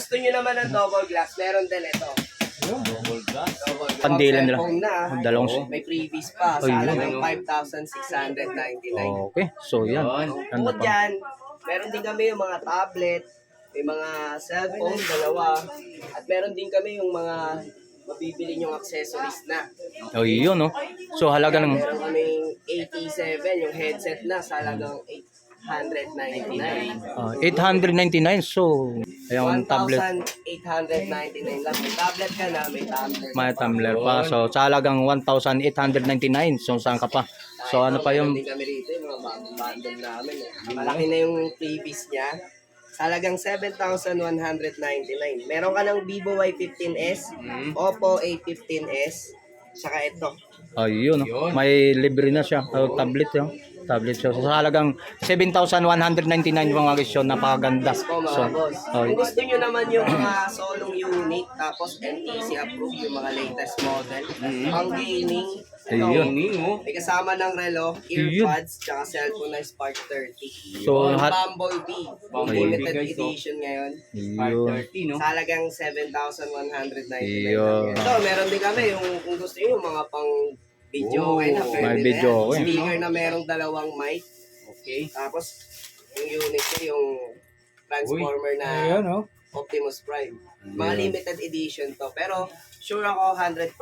Gusto nyo naman ng double glass, meron din ito. Double glass. Double glass. Pandilan nila. Cellphone na. Dalawang- May freebies pa. Sa yun. halagang 5,699. Okay, so yan. Yun. Ano Bukod pa? dyan, meron din kami yung mga tablet, may mga cellphone, dalawa, at meron din kami yung mga mabibili yung accessories na. Oh, yun, no? So, halaga ng... Meron kaming AT7, yung headset na sa halagang 899. ah, 899, so, ayun, tablet. 1,899 lang. May tablet ka na, may tablet. May tumbler pa. So, sa halagang 1,899. So, saan ka pa? So, ano pa yung... Din kami rito, yung mga bagong bundle namin. Eh. Malaki na yung freebies niya. Halagang 7,199. Meron ka ng Vivo Y15s, Mm. Oppo A15s, saka ito. Ayun, no? May libre na siya. Oh, tablet, yun. Tablet siya. So, sa halagang 7,199 mga guys, napakaganda. Po mga So, boss. oh, Kung gusto nyo naman yung mga solong unit, tapos NTC approved yung mga latest model, ang gaming, ito, Ayun. Oh. may kasama ng relo, earbuds, tsaka cellphone na Spark 30. So, Yung hat- Bumblebee, Bumblebee, limited guys, oh. edition ngayon. yun. 530, no? Sa halagang 7,199. Ayun. Ito, meron din kami yung kung gusto nyo, yung mga pang video Oh, okay na. pwede may na video yan. okay. Speaker na merong dalawang mic. Okay. Tapos, yung unit ko, yung transformer na Ayun, oh. Optimus Prime. Mga limited edition to. Pero, sure ako 100%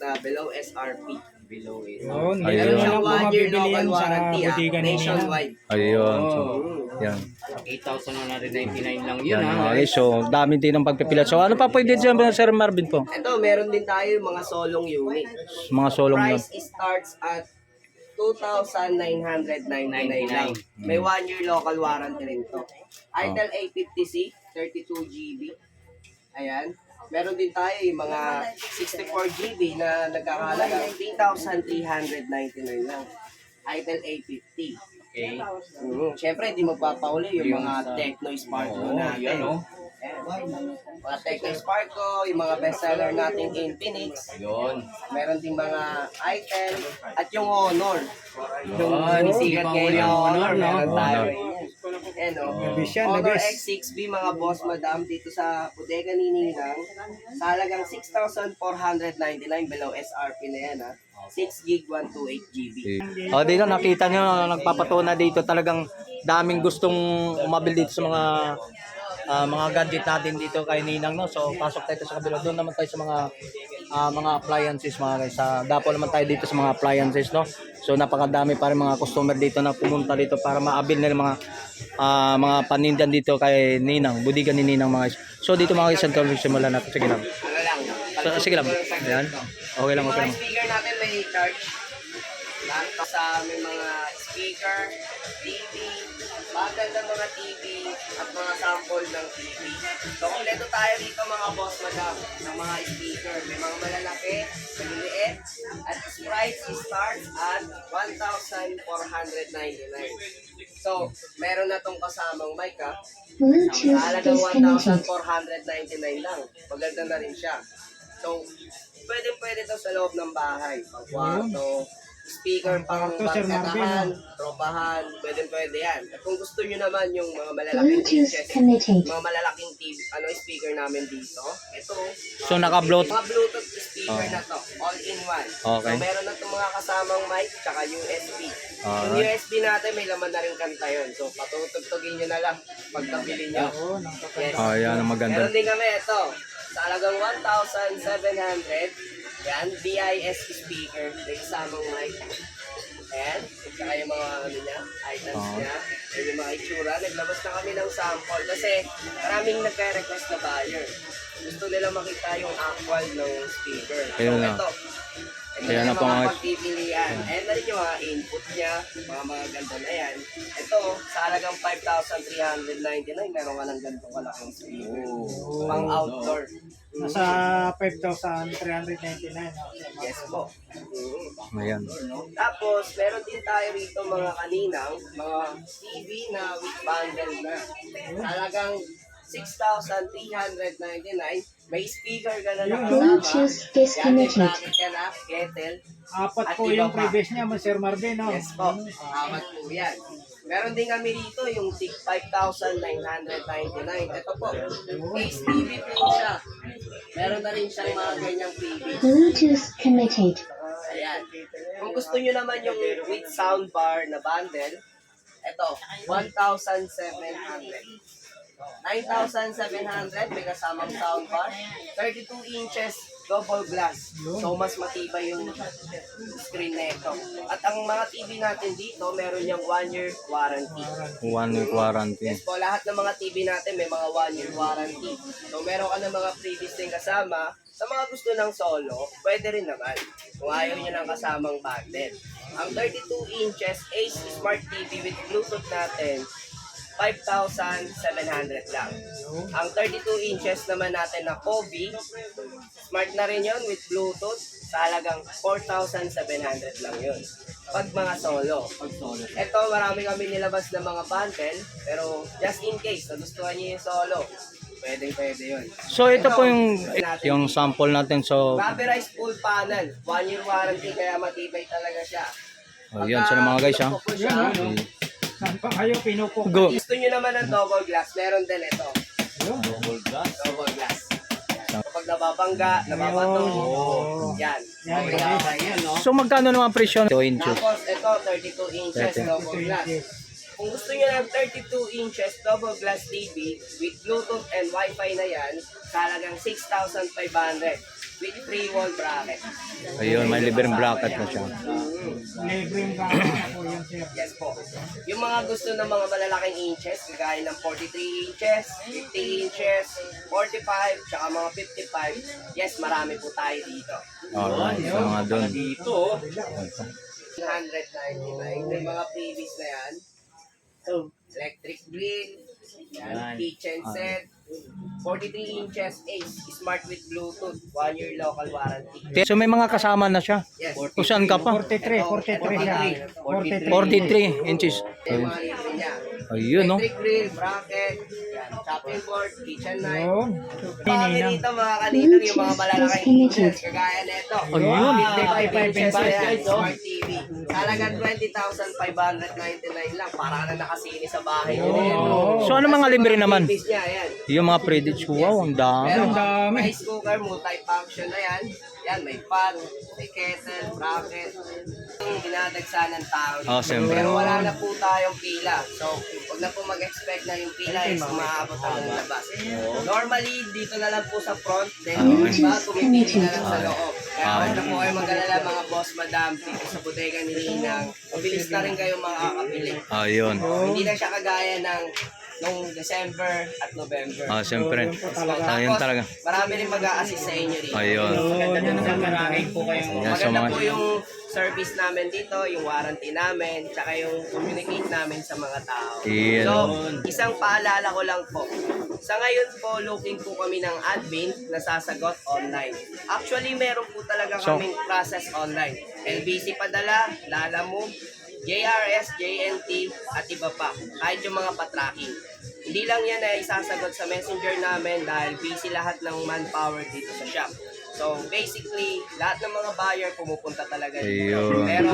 na below SRP. Below is. Yun, Ayun. meron Siyang po one year mabibili local yan sa warranty ah, nationwide. Ayun. So, Oh. yan. 8,199 lang yun, Yan ha? mga guys. So, dami din ng pagpipila. So, ano pa pwede dyan, Sir Marvin po? Ito, meron din tayo yung mga solong unit. Mga solong yan. Price starts at 2,999 lang. May one year local warranty rin to. Itel A50C, 32 GB. Ayan. Meron din tayo yung mga 64 GB na nagkakalaga 3,399 lang. Itel A50. Okay. Mm, Siyempre, hindi magpapauli yung mga Tecno Sparkle Oh, natin. yan, oh. Mga Tecno Sparkle, yung mga bestseller nating Infinix. Yun. Meron ding mga item at yung Honor. Yung Yun, sikat ibang ngayon uri yung ang Honor, Honor, no? meron tayo. Honor. Ayan. Ayan, o. Nabis yan, Honor nabis. X6B mga boss madam dito sa bodega ni Ninang sa halagang 6,499 below SRP na yan ha. 6 gig 128 GB. O, dito nakita nyo, nagpapatuna dito talagang daming gustong umabil dito sa mga ah, mga gadget natin dito kay Ninang no. So pasok tayo sa kabila. Doon naman tayo sa mga ah, mga appliances mga guys. Sa Dapo naman tayo dito sa mga appliances no. So napakadami pa rin mga customer dito na pumunta dito para maabil nila mga ah, mga panindan dito kay Ninang, budigan ni Ninang mga guys. So dito mga guys, ito simulan natin. Sige lang. Sige lang. Ayan. Okay lang, okay lang. speaker natin may charge. Lahat sa may mga speaker, TV, bagal ng mga TV, at mga sample ng TV. So, kompleto tayo dito mga boss madam ng mga speaker. May mga malalaki, maliliit, at price starts at 1,499. So, meron na tong kasamang mic ha. Ang Bluetooth halagang disconnected. 1,499 lang. Maganda na rin siya. So, pwede pwede to sa loob ng bahay. Pang kwarto, speaker pang Kwarto, Sir barkadahan, Marvin, tropahan, pwede pwede yan. At kung gusto nyo naman yung mga malalaking Bluetooth connected. mga malalaking TV, ano, speaker namin dito, ito, So naka-Bluetooth. mga Bluetooth speaker Oh. na to, all in one. Okay. So, meron na itong mga kasamang mic, tsaka USB. Yung Alright. USB natin, may laman na rin kanta yun. So, patutugtugin nyo na lang pagkabili nyo. Oo, nakakatawa. Yes. Oh, yan ang maganda. Meron din kami ito. Sa halagang 1,700. Yan, BIS speaker. May kasamang mic. Ayan. Saka yung mga ano niya, items Oo. niya. Yan yung mga itsura. Naglabas na kami ng sample kasi maraming nagre-request na buyer. Gusto nila makita yung actual ng speaker. So, Ayun na. ito. Ito Ayan yung na po, mga mga- pagpipilian. Ayan na rin yung mga input niya, mga mga ganda na yan. Ito, sa halagang 5,399, meron ka ng ganitong kalaking speaker. Oh. Pang outdoor. Nasa 5,399. Yes po. Mm. Ayan. Tapos, meron din tayo rito mga kaninang, mga TV na with bundle na. Sa halagang 6,399, may speaker ka na nakasama. Bluetooth disconnected. kettle. Apat At po yung previous niya, Sir Marvin. No? Yes po, apat po yan. Meron din kami dito yung tig 5,999. Ito po, Ace TV po siya. Meron na rin siyang mga ganyang TV. Bluetooth connected. Ayan. Kung gusto nyo naman yung with soundbar na bundle, ito, 1,700. 9,700 may kasamang soundbar. 32 inches double glass. So, mas matibay yung screen na ito. At ang mga TV natin dito, meron yung 1 year warranty. One week warranty. Yes po, lahat ng mga TV natin may mga 1 year warranty. So, meron ka ng mga previous din kasama. Sa mga gusto ng solo, pwede rin naman. Kung ayaw nyo ng kasamang bundle. Ang 32 inches Ace Smart TV with Bluetooth natin, 5,700 lang. Ang 32 inches naman natin na Kobe, smart na rin yon with Bluetooth, sa halagang 4,700 lang yun. Pag mga solo. Pag solo. Ito, marami kami nilabas na mga bundle, pero just in case, nagustuhan niyo yung solo, pwede pwede yun. So ito po yung yung sample natin. So Rubberized full panel, one year warranty, kaya matibay talaga siya. oh, yan sila mga guys ha. Siya, Saan pa kayo pinupok? Go. Gusto nyo naman ng double glass, meron din ito. Double glass. Double glass. Kapag nababangga, nababato, yan. Yan, Okay, okay, yan, no? So magkano naman presyo? 2 inches. Tapos, ito, 32 inches 30. double glass. Kung gusto nyo ng 32 inches double glass TV with Bluetooth and Wi-Fi na yan, halagang 6,500 with free wall bracket. Ayun, may libreng bracket na siya. Libre yung gamit ako yan sir. Yes po. Yung mga gusto ng mga malalaking inches, kagaya ng 43 inches, 50 inches, 45, tsaka mga 55, yes, marami po tayo dito. Alright, so mga doon. Dito. 199. Yung mga previous na yan. Electric grill, yan, Yan. kitchen set, 43 inches Ace, smart with Bluetooth, 1 year local warranty. So may mga kasama na siya. Yes. Kung saan ka pa? 43, 43 siya. 43. 43 inches. Niya. Ayun no. Electric grill, bracket, chopping board, kitchen knife. Yun. Kami dito mga kaninang yung mga malalaking inches, kagaya nito. Ayun. 55 inches na yan, oh. smart TV. Halagang 20,599 lang, para na nakasini sa bahay. Oo. So ano mga libre naman? Niya, yan. Yung mga predicts. Wow, ang dami. Meron Ang dami. rice cooker, multi-function na yan. Yan, may pan, may kettle, bracket. Yung dinadagsa ng tao. Oh, siyempre. Pero wala na po tayong pila. So, huwag na po mag-expect na yung pila is umaabot ang labas. Normally, dito na lang po sa front. Then, Okay. iba, pumipili na lang sa loob. Kaya huwag na po kayo mag-alala mga boss, madam, dito sa bodega ni Ninang. Mabilis na rin kayo makakabili. Ayun. Hindi na siya kagaya ng nung December at November. Ah, siyempre. Ayun Tapos, talaga. Marami rin mag-a-assist sa inyo dito. Ayun. Maraming po kayong Yan, so Maganda mga... po yung service namin dito, yung warranty namin, tsaka yung communicate namin sa mga tao. So, isang paalala ko lang po. Sa ngayon po, looking po kami ng admin na sasagot online. Actually, meron po talaga So- kaming process online. LBC padala, Lala Move, JRS, JNT, at iba pa. Kahit yung mga patracking. Hindi lang yan na isasagot sa messenger namin dahil busy lahat ng manpower dito sa shop. So basically, lahat ng mga buyer pumupunta talaga dito. Ayun. Pero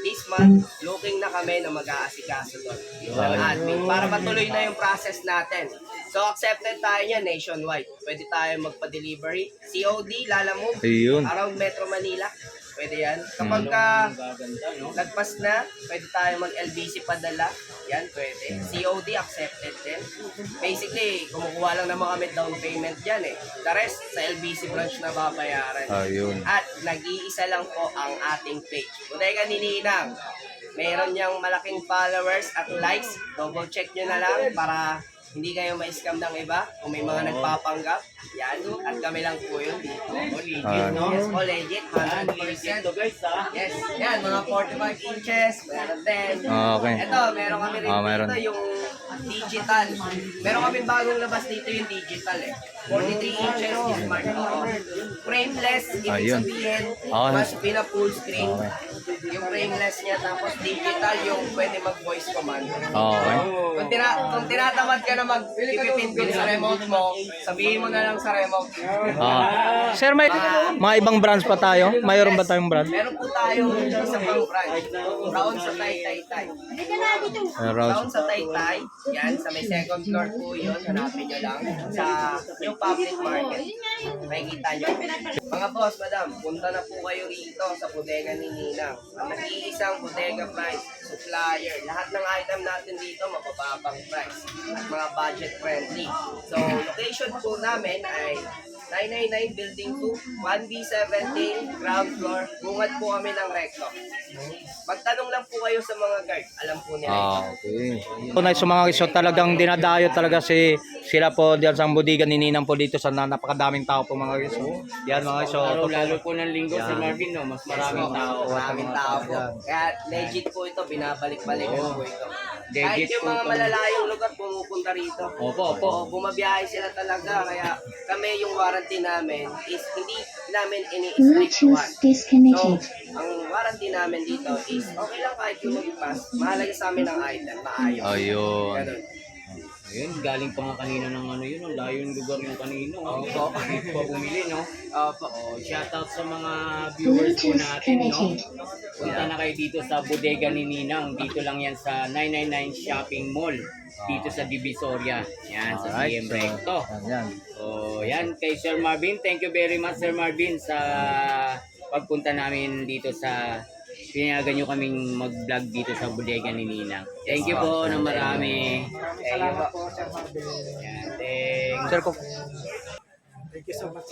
this month, looking na kami na mag-aasikaso doon ng admin para matuloy na yung process natin. So accepted tayo niya nationwide. Pwede tayo magpa-delivery. COD, Lala Move, Ayun. around Metro Manila. Pwede yan. Kapag ka lagpas na, pwede tayo mag-LBC padala. Yan, pwede. COD accepted din. Basically, kumukuha lang naman kami down payment dyan eh. The rest, sa LBC branch na babayaran. Ayun. At nag-iisa lang po ang ating page. Bodega ni Ninang. Meron niyang malaking followers at likes. Double check nyo na lang para hindi kayo ma-scam ng iba. Kung may mga nagpapanggap, yan. At kami lang po yun dito. Ah, Yes, po legit. 100%. Ito guys, ha? Yes, yan, mga 45 inches, meron din. Ah, okay. Ito, meron kami rin Ah, meron. dito yung digital. Meron kami bagong labas dito yung digital eh. 43 inches smart. Oo. Frameless, ibig Ayun. sabihin, Okay. mas pina full screen. Yung frameless niya, tapos digital yung pwede mag-voice command. Okay. Kung, tina kung tinatamad ka na mag-pipipinpin sa remote mo, sabihin mo na lang sa remote. Ah. Sir, may mga ibang brands pa tayo? Mayroon ba tayong brand? Meron po tayong isang pang branch. Brown sa Taytay. Meron. Brown sa Taytay. Yan, sa may second floor po yun. Hanapin nyo lang. Sa yung public market. Makikita nyo. Mga boss, madam, punta na po kayo rito sa bodega ni Ninang. Ang nag-iisang bodega price, supplier. Lahat ng item natin dito, mabababang price. At mga budget friendly. So, location po namin ay 999 Building 2, 1B17, ground floor. Bungad po kami ng recto. Magtanong lang po kayo sa mga guard. Alam po nila. Ah, okay. So, nice sa mga iso talagang dinadayo talaga si sila po diyan sa budigan ni Ninang po dito sa na- napakadaming tao po mga iso. Yan mga. Araw totoo. lalo po ng linggo Sir Marvin, no? Mas maraming tao. Maraming tao po. Kaya legit po ito, binabalik-balik po ito. Kahit Legit yung po mga malalayong lugar pumupunta rito. Opo, opo. Bumabiyahe sila talaga. Kaya kami yung warranty namin is hindi namin ini-strict one. So, ang warranty namin dito is okay lang kahit lumagpas. Mahalaga sa amin ang item, maayos. Ayun. Ganun. Ayun, galing pa nga kanina ng ano yun, ang layo yung lugar yung kanino. Opo. Dito pa bumili, no? Opo. Oh, shout out sa mga viewers po natin, no? Punta na kayo dito sa bodega ni Ninang. Dito lang yan sa 999 Shopping Mall. Dito sa Divisoria. Yan, sa Alright, CM Recto. yan. So, yan kay Sir Marvin. Thank you very much, Sir Marvin, sa pagpunta namin dito sa pinayagan nyo kaming mag-vlog dito sa bodega ni Ninang. Thank you po ng marami. Maraming salamat po, Sir Marvin. Yan, thanks. Sir ko. Thank you so much.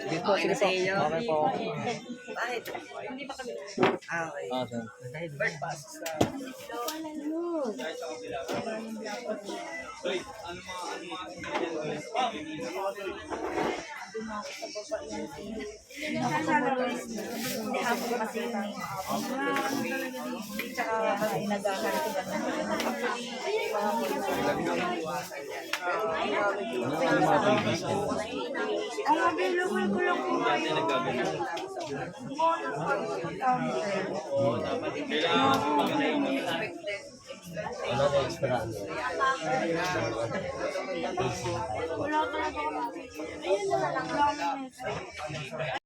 Sige po, Okay sige na po. sa inyo? Okay po. Bakit? Ah, okay. Ah, sir. Bird pass. Ang available ko lang po ngayon. Wala talaga ako. Ayun na lang.